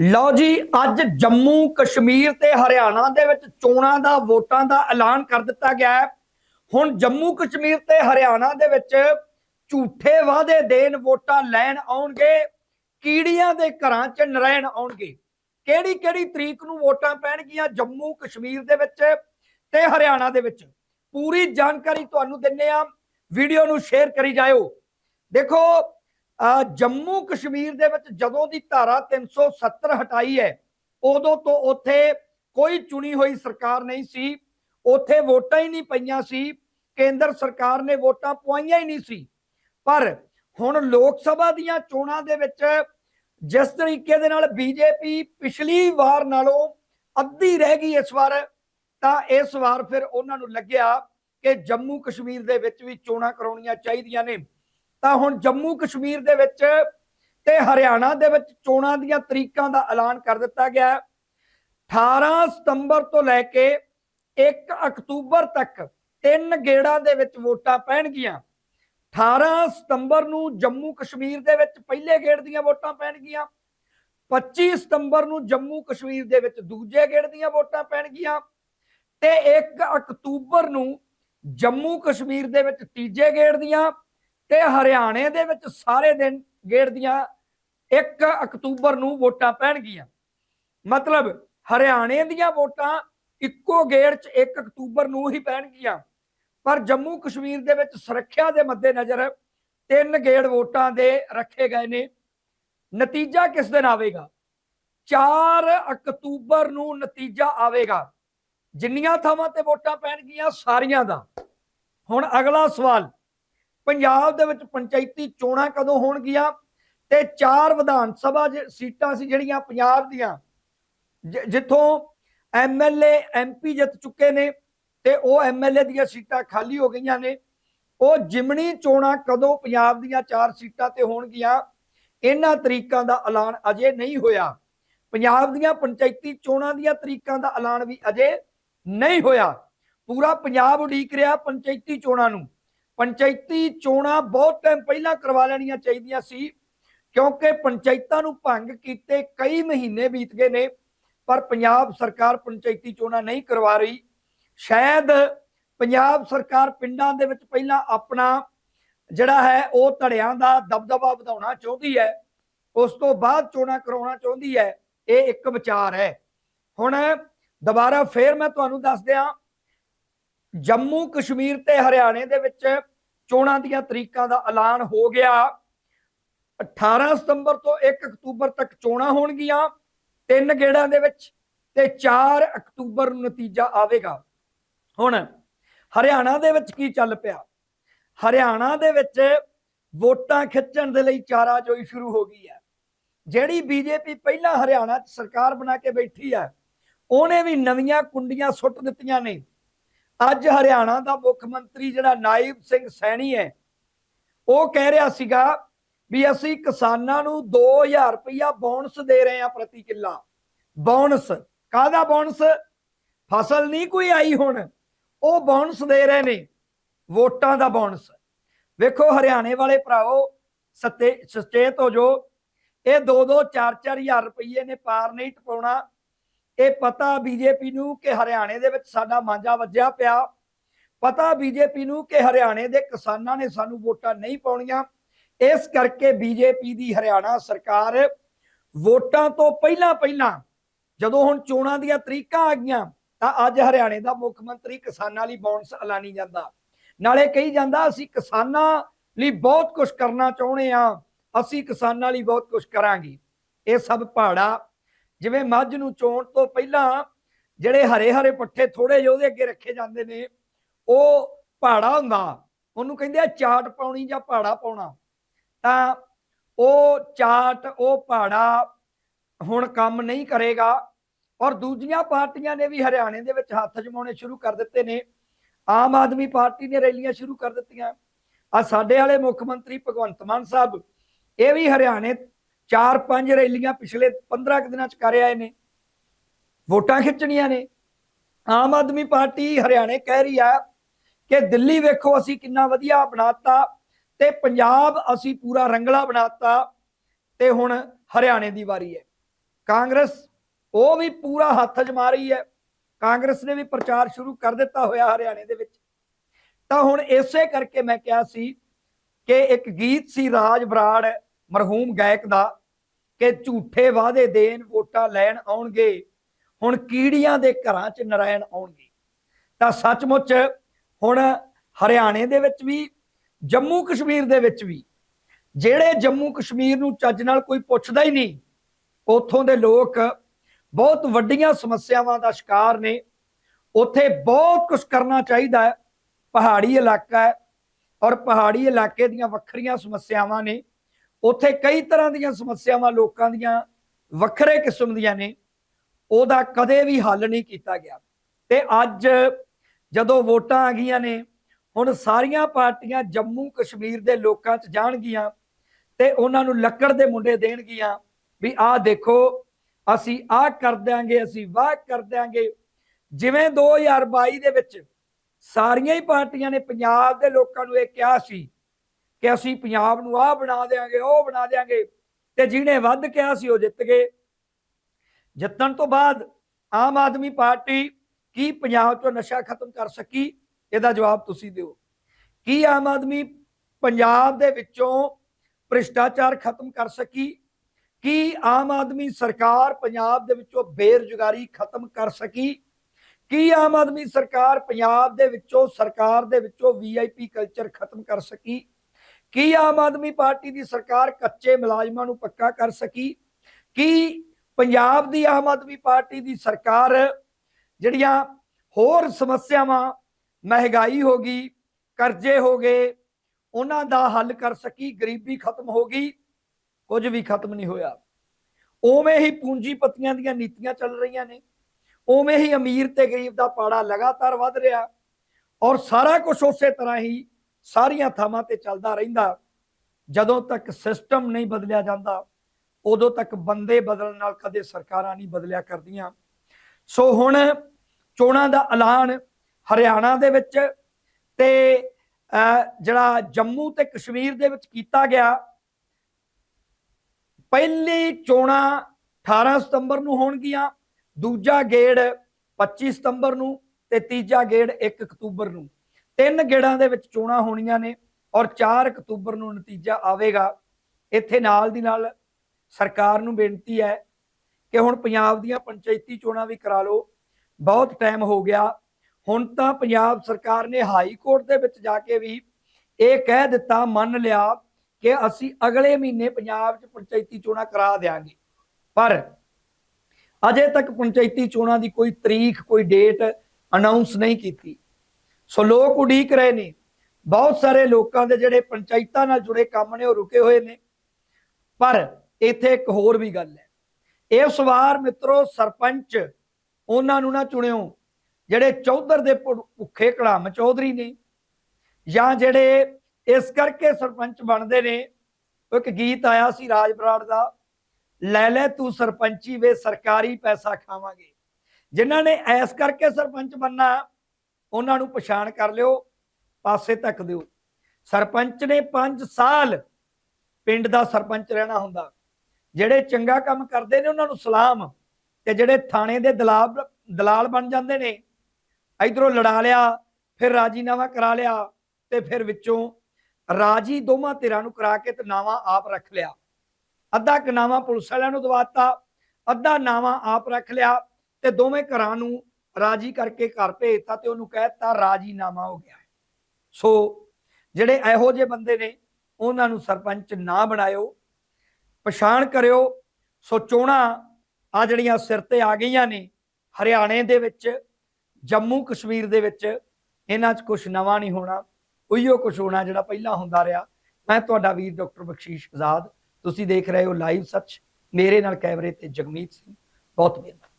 ਲਓ ਜੀ, ਅੱਜ ਜੰਮੂ ਕਸ਼ਮੀਰ ਤੇ ਹਰਿਆਣਾ ਦੇ ਵਿੱਚ ਚੋਣਾਂ ਦਾ, ਵੋਟਾਂ ਦਾ ਐਲਾਨ ਕਰ ਦਿੱਤਾ ਗਿਆ ਹੈ। ਹੁਣ ਜੰਮੂ ਕਸ਼ਮੀਰ ਤੇ ਹਰਿਆਣਾ ਦੇ ਵਿੱਚ ਝੂਠੇ ਵਾਅਦੇ ਦੇਣ, ਵੋਟਾਂ ਲੈਣ ਆਉਣਗੇ, ਕੀੜੀਆਂ ਦੇ ਘਰਾਂ 'ਚ ਨਰੈਣ ਆਉਣਗੇ। ਕਿਹੜੀ ਕਿਹੜੀ ਤਰੀਕ ਨੂੰ ਵੋਟਾਂ ਪੈਣਗੀਆਂ ਜੰਮੂ ਕਸ਼ਮੀਰ ਦੇ ਵਿੱਚ ਤੇ ਹਰਿਆਣਾ ਦੇ ਵਿੱਚ? ਪੂਰੀ ਜਾਣਕਾਰੀ ਤੁਹਾਨੂੰ ਦਿੰਨੇ ਆ। ਵੀਡੀਓ ਨੂੰ ਸ਼ੇਅਰ ਕਰੀ ਜਾਇਓ। ਦੇਖੋ ਜੰਮੂ ਕਸ਼ਮੀਰ ਦੇ ਵਿੱਚ ਜਦੋਂ ਦੀ ਧਾਰਾ 370 ਹਟਾਈ ਹੈ, ਉਦੋਂ ਤੋਂ ਉੱਥੇ ਕੋਈ ਚੁਣੀ ਹੋਈ ਸਰਕਾਰ ਨਹੀਂ ਸੀ, ਉੱਥੇ ਵੋਟਾਂ ਹੀ ਨਹੀਂ ਪਈਆਂ ਸੀ, ਕੇਂਦਰ ਸਰਕਾਰ ਨੇ ਵੋਟਾਂ ਪਵਾਈਆਂ ਹੀ ਨਹੀਂ ਸੀ। ਪਰ ਹੁਣ ਲੋਕ ਸਭਾ ਦੀਆਂ ਚੋਣਾਂ ਦੇ ਵਿੱਚ ਜਿਸ ਤਰੀਕੇ ਦੇ ਨਾਲ ਬੀਜੇਪੀ ਪਿਛਲੀ ਵਾਰ ਨਾਲੋਂ ਅੱਧੀ ਰਹਿ ਗਈ ਇਸ ਵਾਰ, ਤਾਂ ਇਸ ਵਾਰ ਫਿਰ ਉਹਨਾਂ ਨੂੰ ਲੱਗਿਆ ਕਿ ਜੰਮੂ ਕਸ਼ਮੀਰ ਦੇ ਵਿੱਚ ਵੀ ਚੋਣਾਂ ਕਰਾਉਣੀਆਂ ਚਾਹੀਦੀਆਂ ਨੇ। ਤਾਂ ਹੁਣ ਜੰਮੂ ਕਸ਼ਮੀਰ ਦੇ ਵਿੱਚ ਤੇ ਹਰਿਆਣਾ ਦੇ ਵਿੱਚ ਚੋਣਾਂ ਦੀਆਂ ਤਰੀਕਾਂ ਦਾ ਐਲਾਨ ਕਰ ਦਿੱਤਾ ਗਿਆ ਹੈ। 18 ਸਤੰਬਰ ਤੋਂ ਲੈ ਕੇ 1 ਅਕਤੂਬਰ ਤੱਕ ਤਿੰਨ ਗੇੜਾਂ ਦੇ ਵਿੱਚ ਵੋਟਾਂ ਪੈਣਗੀਆਂ। 18 ਸਤੰਬਰ ਨੂੰ ਜੰਮੂ ਕਸ਼ਮੀਰ ਦੇ ਵਿੱਚ ਪਹਿਲੇ ਗੇੜ ਦੀਆਂ ਵੋਟਾਂ ਪੈਣਗੀਆਂ। 25 ਸਤੰਬਰ ਨੂੰ ਜੰਮੂ ਕਸ਼ਮੀਰ ਦੇ ਵਿੱਚ ਦੂਜੇ ਗੇੜ ਦੀਆਂ ਵੋਟਾਂ ਪੈਣਗੀਆਂ। ਤੇ 1 ਅਕਤੂਬਰ ਨੂੰ ਜੰਮੂ ਕਸ਼ਮੀਰ ਦੇ ਵਿੱਚ ਤੀਜੇ ਗੇੜ ਦੀਆਂ ਤੇ ਹਰਿਆਣੇ ਦੇ ਵਿੱਚ ਸਾਰੇ ਦਿਨ ਗੇੜ ਦੀਆਂ 1 ਅਕਤੂਬਰ ਨੂੰ ਵੋਟਾਂ ਪੈਣਗੀਆਂ। ਮਤਲਬ ਹਰਿਆਣੇ ਦੀਆਂ ਵੋਟਾਂ ਇੱਕੋ ਗੇੜ 'ਚ 1 ਅਕਤੂਬਰ ਨੂੰ ਹੀ ਪੈਣਗੀਆਂ। ਪਰ ਜੰਮੂ ਕਸ਼ਮੀਰ ਦੇ ਵਿੱਚ ਸੁਰੱਖਿਆ ਦੇ ਮੱਦੇਨਜ਼ਰ ਤਿੰਨ ਗੇੜ ਵੋਟਾਂ ਦੇ ਰੱਖੇ ਗਏ ਨੇ। ਨਤੀਜਾ ਕਿਸ ਦਿਨ ਆਵੇਗਾ? 4 ਅਕਤੂਬਰ ਨੂੰ ਨਤੀਜਾ ਆਵੇਗਾ। ਜਿੰਨੀਆਂ ਥਾਵਾਂ ਤੇ ਵੋਟਾਂ ਪੈਣਗੀਆਂ, ਸਾਰੀਆਂ ਦਾ। ਹੁਣ ਅਗਲਾ ਸਵਾਲ ਪੰਜਾਬ ਦੇ ਵਿੱਚ ਪੰਚਾਇਤੀ ਚੋਣਾਂ ਕਦੋਂ ਹੋਣਗੀਆਂ ਤੇ ਚਾਰ ਵਿਧਾਨ ਸਭਾ ਜ- ਸੀਟਾਂ ਸੀ ਜਿਹੜੀਆਂ ਪੰਜਾਬ ਦੀਆਂ, ਜ- ਜਿੱਥੋਂ ਐਮਐਲਏ ਐਮਪੀ ਜਿੱਤ ਚੁੱਕੇ ਨੇ ਤੇ ਉਹ ਐਮਐਲਏ ਦੀਆਂ ਸੀਟਾਂ ਖਾਲੀ ਹੋ ਗਈਆਂ ਨੇ। ਉਹ ਜਿਮਣੀ ਚੋਣਾਂ ਕਦੋਂ ਪੰਜਾਬ ਦੀਆਂ ਚਾਰ ਸੀਟਾਂ ਤੇ ਹੋਣਗੀਆਂ, ਇਹਨਾਂ ਤਰੀਕਾਂ ਦਾ ਐਲਾਨ ਅਜੇ ਨਹੀਂ ਹੋਇਆ। ਪੰਜਾਬ ਦੀਆਂ ਪੰਚਾਇਤੀ ਚੋਣਾਂ ਦੀਆਂ ਤਰੀਕਾਂ ਦਾ ਐਲਾਨ ਵੀ ਅਜੇ ਨਹੀਂ ਹੋਇਆ। ਪੂਰਾ ਪੰਜਾਬ ਉਡੀਕ ਰਿਹਾ ਪੰਚਾਇਤੀ ਚੋਣਾਂ ਨੂੰ। ਪੰਚਾਇਤੀ ਚੋਣਾਂ ਬਹੁਤ ਟਾਈਮ ਪਹਿਲਾਂ ਕਰਵਾ ਲੈਣੀਆਂ ਚਾਹੀਦੀਆਂ ਸੀ, ਕਿਉਂਕਿ ਪੰਚਾਇਤਾਂ ਨੂੰ ਭੰਗ ਕੀਤੇ ਕਈ ਮਹੀਨੇ ਬੀਤ ਗਏ ਨੇ, ਪਰ ਪੰਜਾਬ ਸਰਕਾਰ ਪੰਚਾਇਤੀ ਚੋਣਾਂ ਨਹੀਂ ਕਰਵਾ ਰਹੀ। ਸ਼ਾਇਦ ਪੰਜਾਬ ਸਰਕਾਰ ਪਿੰਡਾਂ ਦੇ ਵਿੱਚ ਪਹਿਲਾਂ ਆਪਣਾ ਜਿਹੜਾ ਹੈ, ਉਹ ਧੜਿਆਂ ਦਾ ਦਬਦਬਾ ਵਧਾਉਣਾ ਚਾਹੁੰਦੀ ਹੈ, ਉਸ ਤੋਂ ਬਾਅਦ ਚੋਣਾਂ ਕਰਾਉਣਾ ਚਾਹੁੰਦੀ ਹੈ, ਇਹ ਇੱਕ ਵਿਚਾਰ ਹੈ। ਹੁਣ ਦੁਬਾਰਾ ਫੇਰ ਮੈਂ ਤੁਹਾਨੂੰ ਦੱਸ ਦਿਆਂ ਜੰਮੂ ਕਸ਼ਮੀਰ ਤੇ ਹਰਿਆਣੇ ਦੇ ਵਿੱਚ ਚੋਣਾਂ ਦੀਆਂ ਤਰੀਕਾਂ ਦਾ ਐਲਾਨ ਹੋ ਗਿਆ। 18 ਸਤੰਬਰ ਤੋਂ 1 ਅਕਤੂਬਰ ਤੱਕ ਚੋਣਾਂ ਹੋਣਗੀਆਂ। ਤਿੰਨ ਗੇੜਾਂ ਦੇ ਵਿੱਚ ਤੇ 4 ਅਕਤੂਬਰ ਨੂੰ ਨਤੀਜਾ ਆਵੇਗਾ। ਹੁਣ ਹਰਿਆਣਾ ਦੇ ਵਿੱਚ ਕੀ ਚੱਲ ਪਿਆ? ਹਰਿਆਣਾ ਦੇ ਵਿੱਚ ਵੋਟਾਂ ਖਿੱਚਣ ਦੇ ਲਈ ਚਾਰਾਜੋਈ ਸ਼ੁਰੂ ਹੋ ਗਈ ਹੈ। ਜਿਹੜੀ ਬੀਜੇਪੀ ਪਹਿਲਾਂ ਹਰਿਆਣਾ 'ਚ ਸਰਕਾਰ ਬਣਾ ਕੇ ਬੈਠੀ ਹੈ, ਉਹਨੇ ਵੀ ਨਵੀਆਂ ਕੁੰਡੀਆਂ ਸੁੱਟ ਦਿੱਤੀਆਂ ਨੇ। ਅੱਜ ਹਰਿਆਣਾ ਦਾ ਮੁੱਖ ਮੰਤਰੀ ਜਿਹੜਾ ਨਾਇਬ ਸਿੰਘ ਸੈਣੀ ਹੈ, ਉਹ ਕਹਿ ਰਿਹਾ ਸੀਗਾ ਵੀ ਅਸੀਂ ਕਿਸਾਨਾਂ ਨੂੰ 2000 ਰੁਪਇਆ ਬੋਨਸ ਦੇ ਰਹੇ ਹਾਂ ਪ੍ਰਤੀ ਕਿੱਲਾ। ਬੋਨਸ ਕਾਹਦਾ ਬੋਨਸ ਫਸਲ ਨਹੀਂ ਕੋਈ ਆਈ ਹੁਣ, ਉਹ ਬੋਨਸ ਦੇ ਰਹੇ ਨੇ, ਵੋਟਾਂ ਦਾ ਬੋਨਸ ਵੇਖੋ ਹਰਿਆਣੇ ਵਾਲੇ ਭਰਾਓ ਸਤੇ ਸਚੇਤ ਹੋ ਜੋ ਇਹ 2-2 4-4 ਹਜ਼ਾਰ ਰੁਪਏ ਨੇ ਪਾਰ ਨਹੀਂ ਟਪਾਉਣਾ। ਇਹ ਪਤਾ ਬੀਜੇਪੀ ਨੂੰ ਕਿ ਹਰਿਆਣੇ ਦੇ ਵਿੱਚ ਸਾਡਾ ਮਾਂਜਾ ਵੱਜਿਆ ਪਿਆ। ਪਤਾ ਬੀਜੇਪੀ ਨੂੰ ਕਿ ਹਰਿਆਣੇ ਦੇ ਕਿਸਾਨਾਂ ਨੇ ਸਾਨੂੰ ਵੋਟਾਂ ਨਹੀਂ ਪਾਉਣੀਆਂ। ਇਸ ਕਰਕੇ ਬੀਜੇਪੀ ਦੀ ਹਰਿਆਣਾ ਸਰਕਾਰ ਵੋਟਾਂ ਤੋਂ ਪਹਿਲਾਂ ਪਹਿਲਾਂ ਜਦੋਂ ਹੁਣ ਚੋਣਾਂ ਦੀਆਂ ਤਰੀਕਾਂ ਆ ਗਈਆਂ, ਤਾਂ ਅੱਜ ਹਰਿਆਣੇ ਦਾ ਮੁੱਖ ਮੰਤਰੀ ਕਿਸਾਨਾਂ ਲਈ ਬੋਨਸ ਐਲਾਨੀ ਜਾਂਦਾ। ਨਾਲੇ ਕਹੀ ਜਾਂਦਾ, ਅਸੀਂ ਕਿਸਾਨਾਂ ਲਈ ਬਹੁਤ ਕੁਝ ਕਰਨਾ ਚਾਹੁੰਦੇ ਆ ਅਸੀਂ ਕਿਸਾਨਾਂ ਲਈ ਬਹੁਤ ਕੁਝ ਕਰਾਂਗੇ। ਇਹ ਸਭ ਪਹਾੜਾ ਜਿਵੇਂ ਮੱਝ ਨੂੰ ਚੋਣ ਤੋਂ ਪਹਿਲਾਂ ਜਿਹੜੇ ਹਰੇ ਹਰੇ ਪੱਠੇ ਥੋੜੇ ਜਿਹੇ ਉਹਦੇ ਅੱਗੇ ਰੱਖੇ ਜਾਂਦੇ ਨੇ, ਉਹ ਪਹਾੜਾ ਹੁੰਦਾ, ਉਹਨੂੰ ਕਹਿੰਦੇ ਆ ਚਾਟ ਪਾਉਣੀ ਜਾਂ ਪਹਾੜਾ ਪਾਉਣਾ। ਤਾਂ ਉਹ ਚਾਟ, ਉਹ ਪਹਾੜਾ ਹੁਣ ਕੰਮ ਨਹੀਂ ਕਰੇਗਾ ਔਰ ਦੂਜੀਆਂ ਪਾਰਟੀਆਂ ਨੇ ਵੀ ਹਰਿਆਣੇ ਦੇ ਵਿੱਚ ਹੱਥ ਜਮਾਉਣੇ ਸ਼ੁਰੂ ਕਰ ਦਿੱਤੇ ਨੇ। ਆਮ ਆਦਮੀ ਪਾਰਟੀ ਨੇ ਰੈਲੀਆਂ ਸ਼ੁਰੂ ਕਰ ਦਿੱਤੀਆਂ। ਆ ਸਾਡੇ ਵਾਲੇ ਮੁੱਖ ਮੰਤਰੀ ਭਗਵੰਤ ਮਾਨ ਸਾਹਿਬ, ਇਹ ਵੀ ਹਰਿਆਣੇ ਚਾਰ ਪੰਜ ਰੈਲੀਆਂ ਪਿਛਲੇ 15 ਕੁ ਦਿਨਾਂ ਚ ਕਰ ਆਏ ਨੇ। ਵੋਟਾਂ ਖਿੱਚਣੀਆਂ ਨੇ। ਆਮ ਆਦਮੀ ਪਾਰਟੀ ਹਰਿਆਣੇ ਕਹਿ ਰਹੀ ਆ ਕਿ ਦਿੱਲੀ ਵੇਖੋ ਅਸੀਂ ਕਿੰਨਾ ਵਧੀਆ ਬਣਾਤਾ ਤੇ ਪੰਜਾਬ ਅਸੀਂ ਪੂਰਾ ਰੰਗਲਾ ਬਣਾਤਾ ਤੇ ਹੁਣ ਹਰਿਆਣੇ ਦੀ ਵਾਰੀ ਹੈ। ਕਾਂਗਰਸ ਉਹ ਵੀ ਪੂਰਾ ਹੱਥ ਜਮਾ ਰਹੀ ਹੈ। ਕਾਂਗਰਸ ਨੇ ਵੀ ਪ੍ਰਚਾਰ ਸ਼ੁਰੂ ਕਰ ਦਿੱਤਾ ਹੋਇਆ ਹਰਿਆਣੇ ਦੇ ਵਿੱਚ। ਤਾਂ ਹੁਣ ਇਸੇ ਕਰਕੇ ਮੈਂ ਕਿਹਾ ਸੀ ਕਿ ਇੱਕ ਗੀਤ ਸੀ ਰਾਜ ਬਰਾੜ ਮਰਹੂਮ ਗਾਇਕ ਦਾ ਕਿ ਝੂਠੇ ਵਾਅਦੇ ਦੇਣ, ਵੋਟਾਂ ਲੈਣ ਆਉਣਗੇ। ਹੁਣ ਕੀੜੀਆਂ ਦੇ ਘਰਾਂ 'ਚ ਨਰਾਇਣ ਆਉਣਗੇ। ਤਾਂ ਸੱਚਮੁੱਚ ਹੁਣ ਹਰਿਆਣੇ ਦੇ ਵਿੱਚ ਵੀ, ਜੰਮੂ ਕਸ਼ਮੀਰ ਦੇ ਵਿੱਚ ਵੀ, ਜਿਹੜੇ ਜੰਮੂ ਕਸ਼ਮੀਰ ਨੂੰ ਚੱਜ ਨਾਲ ਕੋਈ ਪੁੱਛਦਾ ਹੀ ਨਹੀਂ, ਉੱਥੋਂ ਦੇ ਲੋਕ ਬਹੁਤ ਵੱਡੀਆਂ ਸਮੱਸਿਆਵਾਂ ਦਾ ਸ਼ਿਕਾਰ ਨੇ। ਉੱਥੇ ਬਹੁਤ ਕੁਝ ਕਰਨਾ ਚਾਹੀਦਾ ਹੈ। ਪਹਾੜੀ ਇਲਾਕਾ ਹੈ ਔਰ ਪਹਾੜੀ ਇਲਾਕੇ ਦੀਆਂ ਵੱਖਰੀਆਂ ਸਮੱਸਿਆਵਾਂ ਨੇ। ਉੱਥੇ ਕਈ ਤਰ੍ਹਾਂ ਦੀਆਂ ਸਮੱਸਿਆਵਾਂ ਲੋਕਾਂ ਦੀਆਂ ਵੱਖਰੇ ਕਿਸਮ ਦੀਆਂ ਨੇ, ਉਹਦਾ ਕਦੇ ਵੀ ਹੱਲ ਨਹੀਂ ਕੀਤਾ ਗਿਆ। ਤੇ ਅੱਜ ਜਦੋਂ ਵੋਟਾਂ ਆ ਗਈਆਂ ਨੇ, ਹੁਣ ਸਾਰੀਆਂ ਪਾਰਟੀਆਂ ਜੰਮੂ ਕਸ਼ਮੀਰ ਦੇ ਲੋਕਾਂ 'ਚ ਜਾਣਗੀਆਂ ਤੇ ਉਹਨਾਂ ਨੂੰ ਲੱਕੜ ਦੇ ਮੁੰਡੇ ਦੇਣਗੀਆਂ ਵੀ ਆਹ ਦੇਖੋ, ਅਸੀਂ ਆਹ ਕਰ ਦਿਆਂਗੇ, ਅਸੀਂ ਵਾਹ ਕਰ ਦਿਆਂਗੇ। ਜਿਵੇਂ 2022 ਦੇ ਵਿੱਚ ਸਾਰੀਆਂ ਹੀ ਪਾਰਟੀਆਂ ਨੇ ਪੰਜਾਬ ਦੇ ਲੋਕਾਂ ਨੂੰ ਇਹ ਕਿਹਾ ਸੀ ਕਿ ਅਸੀਂ ਪੰਜਾਬ ਨੂੰ ਆਹ ਬਣਾ ਦੇਾਂਗੇ ਉਹ ਬਣਾ ਦੇਾਂਗੇ ਤੇ ਜਿਹਨੇ ਵੱਧ ਕਿਹਾ ਸੀ ਉਹ ਜਿੱਤ ਗਏ। ਜਿੱਤਣ ਤੋਂ ਬਾਅਦ ਆਮ ਆਦਮੀ ਪਾਰਟੀ ਕੀ ਪੰਜਾਬ ਚੋਂ ਨਸ਼ਾ ਖਤਮ ਕਰ ਸਕੀ, ਇਹਦਾ ਜਵਾਬ ਤੁਸੀਂ ਦਿਓ। ਕੀ ਆਮ ਆਦਮੀ ਪੰਜਾਬ ਦੇ ਵਿੱਚੋਂ ਭ੍ਰਿਸ਼ਟਾਚਾਰ ਖਤਮ ਕਰ ਸਕੀ? ਕੀ ਆਮ ਆਦਮੀ ਸਰਕਾਰ ਪੰਜਾਬ ਦੇ ਵਿੱਚੋਂ ਬੇਰੁਜ਼ਗਾਰੀ ਖਤਮ ਕਰ ਸਕੀ? ਕੀ ਆਮ ਆਦਮੀ ਸਰਕਾਰ ਪੰਜਾਬ ਦੇ ਵਿੱਚੋਂ, ਸਰਕਾਰ ਦੇ ਵਿੱਚੋਂ ਵੀਆਈਪੀ ਕਲਚਰ ਖਤਮ ਕਰ ਸਕੀ? ਕੀ ਆਮ ਆਦਮੀ ਪਾਰਟੀ ਦੀ ਸਰਕਾਰ ਕੱਚੇ ਮੁਲਾਜ਼ਮਾਂ ਨੂੰ ਪੱਕਾ ਕਰ ਸਕੀ? ਕੀ ਪੰਜਾਬ ਦੀ ਆਮ ਆਦਮੀ ਪਾਰਟੀ ਦੀ ਸਰਕਾਰ ਜਿਹੜੀਆਂ ਹੋਰ ਸਮੱਸਿਆਵਾਂ, ਮਹਿੰਗਾਈ ਹੋ ਗਈ, ਕਰਜ਼ੇ ਹੋ ਗਏ, ਉਹਨਾਂ ਦਾ ਹੱਲ ਕਰ ਸਕੀ, ਗਰੀਬੀ ਖਤਮ ਹੋ ਗਈ, ਕੁਝ ਵੀ ਖਤਮ ਨਹੀਂ ਹੋਇਆ। ਉਵੇਂ ਹੀ ਪੂੰਜੀਪਤੀਆਂ ਦੀਆਂ ਨੀਤੀਆਂ ਚੱਲ ਰਹੀਆਂ ਨੇ। ਉਵੇਂ ਹੀ ਅਮੀਰ ਤੇ ਗਰੀਬ ਦਾ ਪਾੜਾ ਲਗਾਤਾਰ ਵੱਧ ਰਿਹਾ। ਔਰ ਸਾਰਾ ਕੁਝ ਉਸੇ ਤਰ੍ਹਾਂ ਹੀ ਸਾਰੀਆਂ ਥਾਵਾਂ ਤੇ ਚੱਲਦਾ ਰਹਿੰਦਾ। ਜਦੋਂ ਤੱਕ ਸਿਸਟਮ ਨਹੀਂ ਬਦਲਿਆ ਜਾਂਦਾ, ਉਦੋਂ ਤੱਕ ਬੰਦੇ ਬਦਲਣ ਨਾਲ ਕਦੇ ਸਰਕਾਰਾਂ ਨਹੀਂ ਬਦਲਿਆ ਕਰਦੀਆਂ। ਸੋ ਹੁਣ ਚੋਣਾਂ ਦਾ ਐਲਾਨ ਹਰਿਆਣਾ ਦੇ ਵਿੱਚ ਤੇ ਜਿਹੜਾ ਜੰਮੂ ਤੇ ਕਸ਼ਮੀਰ ਦੇ ਵਿੱਚ ਕੀਤਾ ਗਿਆ। ਪਹਿਲੀ ਚੋਣਾਂ 18 ਸਤੰਬਰ ਨੂੰ ਹੋਣਗੀਆਂ, ਦੂਜਾ ਗੇੜ 25 ਸਤੰਬਰ ਨੂੰ ਤੇ ਤੀਜਾ ਗੇੜ 1 ਅਕਤੂਬਰ ਨੂੰ। ਤਿੰਨ ਗੇੜਾਂ ਦੇ ਵਿੱਚ ਚੋਣਾਂ ਹੋਣੀਆਂ ਨੇ ਔਰ 4 ਅਕਤੂਬਰ ਨੂੰ ਨਤੀਜਾ ਆਵੇਗਾ। ਇੱਥੇ ਨਾਲ ਦੀ ਨਾਲ ਸਰਕਾਰ ਨੂੰ ਬੇਨਤੀ ਹੈ ਕਿ ਹੁਣ ਪੰਜਾਬ ਦੀਆਂ ਪੰਚਾਇਤੀ ਚੋਣਾਂ ਵੀ ਕਰਾ ਲਓ। ਬਹੁਤ ਟਾਈਮ ਹੋ ਗਿਆ। ਹੁਣ ਤਾਂ ਪੰਜਾਬ ਸਰਕਾਰ ਨੇ ਹਾਈ ਕੋਰਟ ਦੇ ਵਿੱਚ ਜਾ ਕੇ ਵੀ ਇਹ ਕਹਿ ਦਿੱਤਾ, ਮੰਨ ਲਿਆ ਕਿ ਅਸੀਂ ਅਗਲੇ ਮਹੀਨੇ ਪੰਜਾਬ 'ਚ ਪੰਚਾਇਤੀ ਚੋਣਾਂ ਕਰਾ ਦੇਾਂਗੇ ਪਰ ਅਜੇ ਤੱਕ ਪੰਚਾਇਤੀ ਚੋਣਾਂ ਦੀ ਕੋਈ ਤਰੀਕ, ਕੋਈ ਡੇਟ ਅਨਾਉਂਸ ਨਹੀਂ ਕੀਤੀ। ਸੋ ਲੋਕ ਉਡੀਕ ਰਹੇ ਨੇ। ਬਹੁਤ ਸਾਰੇ ਲੋਕਾਂ ਦੇ ਜਿਹੜੇ ਪੰਚਾਇਤਾਂ ਨਾਲ ਜੁੜੇ ਕੰਮ ਨੇ, ਉਹ ਰੁਕੇ ਹੋਏ ਨੇ। ਪਰ ਇੱਥੇ ਇੱਕ ਹੋਰ ਵੀ ਗੱਲ ਹੈ। ਇਸ ਵਾਰ ਮਿੱਤਰੋ, ਸਰਪੰਚ ਉਹਨਾਂ ਨੂੰ ਨਾ ਚੁਣਿਓ, ਜਿਹੜੇ ਚੌਧਰ ਦੇ ਭੁੱਖੇ ਕੜਾਮ ਚੌਧਰੀ ਨੇ ਜਾਂ ਜਿਹੜੇ ਇਸ ਕਰਕੇ ਸਰਪੰਚ ਬਣਦੇ ਨੇ। ਇੱਕ ਗੀਤ ਆਇਆ ਸੀ ਰਾਜ ਬਰਾੜ ਦਾ, ਲੈ ਲੈ ਤੂੰ ਸਰਪੰਚੀ ਵੇ, ਸਰਕਾਰੀ ਪੈਸਾ ਖਾਵਾਂਗੇ। ਜਿਨ੍ਹਾਂ ਨੇ ਐਸ ਕਰਕੇ ਸਰਪੰਚ ਬੰਨਾ ਉਹਨਾਂ ਨੂੰ ਪਛਾਣ ਕਰ ਲਿਓ, ਪਾਸੇ ਤੱਕ ਦਿਓ। ਸਰਪੰਚ ਨੇ 5 ਸਾਲ ਪਿੰਡ ਦਾ ਸਰਪੰਚ ਰਹਿਣਾ ਹੁੰਦਾ। ਜਿਹੜੇ ਚੰਗਾ ਕੰਮ ਕਰਦੇ ਨੇ ਉਹਨਾਂ ਨੂੰ ਸਲਾਮ ਤੇ ਜਿਹੜੇ ਥਾਣੇ ਦੇ ਦਲਾਲ ਦਲਾਲ ਬਣ ਜਾਂਦੇ ਨੇ, ਇਧਰੋਂ ਲੜਾ ਲਿਆ, ਫਿਰ ਰਾਜੀਨਾਮਾ ਕਰਾ ਲਿਆ ਤੇ ਫਿਰ ਵਿੱਚੋਂ ਰਾਜੀ ਦੋਵਾਂ ਧਿਰਾਂ ਨੂੰ ਕਰਾ ਕੇ ਤੇ ਨਾਵਾ ਆਪ ਰੱਖ ਲਿਆ। ਅੱਧਾ ਕ ਨਾਵਾ ਪੁਲਿਸ ਵਾਲਿਆਂ ਨੂੰ ਦਵਾਤਾ ਅੱਧਾ ਨਾਵਾ ਆਪ ਰੱਖ ਲਿਆ ਤੇ ਦੋਵੇਂ ਘਰਾਂ ਨੂੰ ਰਾਜੀ ਕਰਕੇ ਘਰ ਭੇਜਤਾ ਤੇ ਉਹਨੂੰ ਕਹਿਤਾ ਰਾਜੀਨਾਮਾ ਹੋ ਗਿਆ। ਸੋ ਜਿਹੜੇ ਇਹੋ ਜਿਹੇ ਬੰਦੇ ਨੇ, ਉਹਨਾਂ ਨੂੰ ਸਰਪੰਚ ਨਾ ਬਣਾਇਓ। ਪਛਾਣ ਕਰਿਓ। ਸੋ ਚੋਣਾ ਆ ਜਿਹੜੀਆਂ ਸਿਰ ਤੇ ਆ ਗਈਆਂ ਨੇ, ਹਰਿਆਣੇ ਦੇ ਵਿੱਚ, ਜੰਮੂ ਕਸ਼ਮੀਰ ਦੇ ਵਿੱਚ, ਇਹਨਾਂ 'ਚ ਕੁਝ ਨਵਾਂ ਨਹੀਂ ਹੋਣਾ। ਉਹੀਓ ਕੁਝ ਹੋਣਾ ਜਿਹੜਾ ਪਹਿਲਾਂ ਹੁੰਦਾ ਰਿਹਾ। ਮੈਂ ਤੁਹਾਡਾ ਵੀਰ ਡਾਕਟਰ ਬਖਸ਼ੀਸ਼ ਆਜ਼ਾਦ। ਤੁਸੀਂ ਦੇਖ ਰਹੇ ਹੋ ਲਾਈਵ ਸੱਚ। ਮੇਰੇ ਨਾਲ ਕੈਮਰੇ ਤੇ ਜਗਮੀਤ ਸਿੰਘ। ਬਹੁਤ ਮਿਹਰਬਾਨੀ।